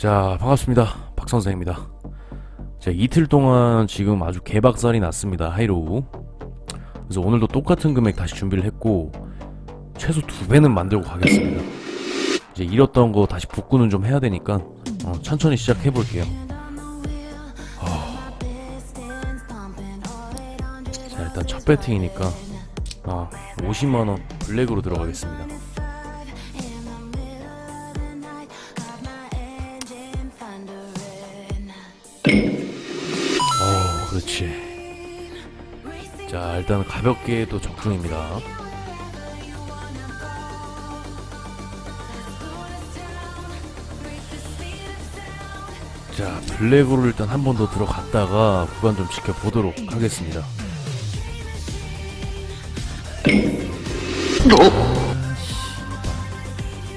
자, 반갑습니다. 박 선생입니다. 자, 이틀 동안 지금 아주 개박살이 났습니다. 하이로우. 그래서 오늘도 똑같은 금액 다시 준비를 했고 최소 두 배는 만들고 가겠습니다. 이제 잃었던 거 다시 복구는 좀 해야 되니까 어, 천천히 시작해 볼게요. 자, 일단 첫 배팅이니까 어, 50만 원 블랙으로 들어가겠습니다. 어, 그렇지. 자, 일단 가볍게 또 적중입니다. 자, 블랙으로 일단 한 번 더 들어갔다가 구간 좀 지켜보도록 하겠습니다. 아.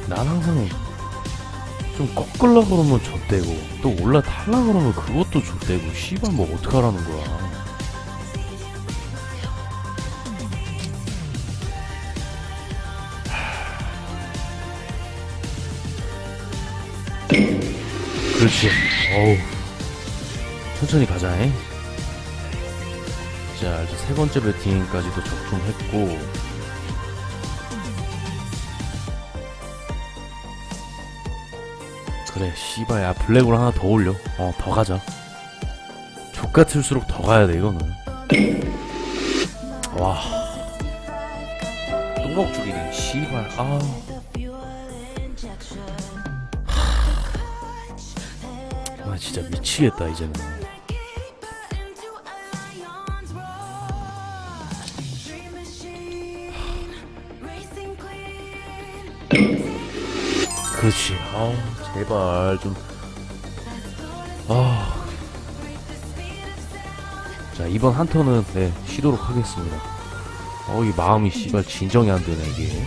난 항상 좀 꺾으려 그러면 좆대고 또 올라타려 그러면 그것도 좆대고 씨발 뭐 어떡하라는 거야. 그렇지. 어우. 천천히 가자 잉. 자 이제 세 번째 배팅까지도 적중했고 그래 씨발 야 블랙으로 하나 더 올려. 어 더 가자. 족같을수록 더 가야 돼 이거는. 와. 똥먹죽이네 씨발. 아. 아 진짜 미치겠다 이제는 그렇지. 아 제발 좀. 아. 자 이번 한 턴은 네 쉬도록 하겠습니다. 어이 마음이 씨발 진정이 안 되네 이게.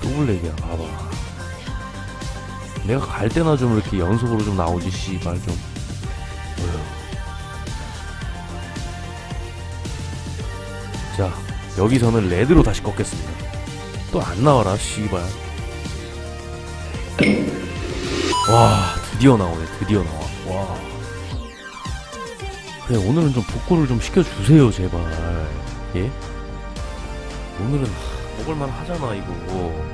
또 블랙이야 봐봐. 내가 갈 때나 좀 이렇게 연속으로 좀 나오지 씨발 좀 자 여기서는 레드로 다시 꺾겠습니다. 또 안 나와라 씨발. 와 드디어 나오네 드디어 나와. 와. 그래 오늘은 좀 복구를 좀 시켜주세요 제발. 예? 오늘은 하, 먹을만 하잖아 이거.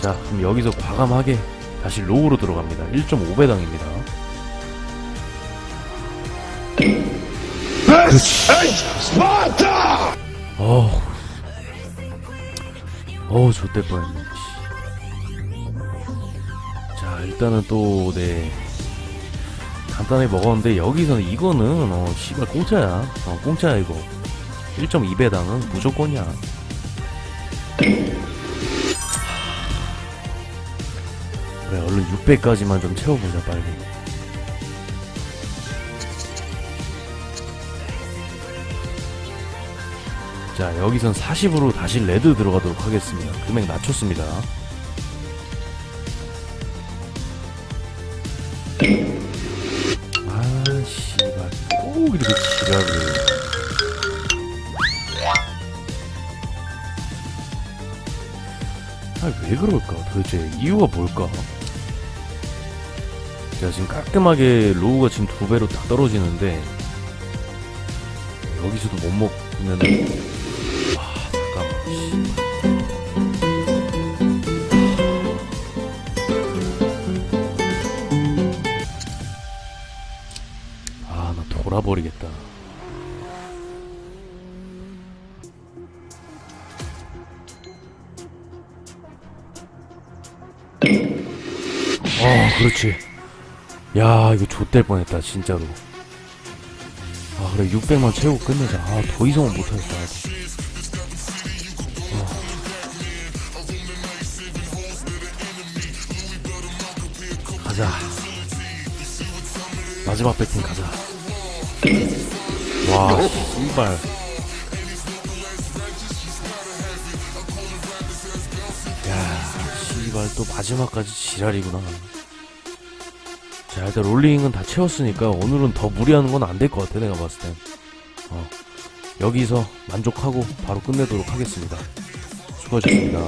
자 그럼 여기서 과감하게 다시 로우로 들어갑니다. 1.5배당입니다 어우. 어우 좆될 뻔했네. 씨. 자 일단은 또네. 간단하게 먹었는데 여기서는 이거는 어 씨발 공짜야. 어 공짜야 이거. 1.2배당은 무조건이야. 그래 얼른 600까지만 좀 채워보자 빨리 자 여기선 40으로 다시 레드 들어가도록 하겠습니다. 금액 낮췄습니다. 아 씨발. 꼭 이렇게 지랄을 아왜 그럴까? 도대체 이유가 뭘까? 자 지금 깔끔하게 로우가 지금 두 배로 딱 떨어지는데 여기서도 못 씨. 아, 나 돌아버리겠다. 어, 그렇지. 야, 이거 좆될 뻔했다, 진짜로. 아, 그래, 600만 채우고 끝내자. 아, 더 이상은 못하겠다. 가자. 마지막 배팅 가자. 와, 씨발. 야, 씨발 또 마지막까지 지랄이구나. 자, 자 일단 롤링은 다 채웠으니까 오늘은 더 무리하는 건 안 될 것 같아 내가 봤을 땐 어, 여기서 만족하고 바로 끝내도록 하겠습니다 수고하셨습니다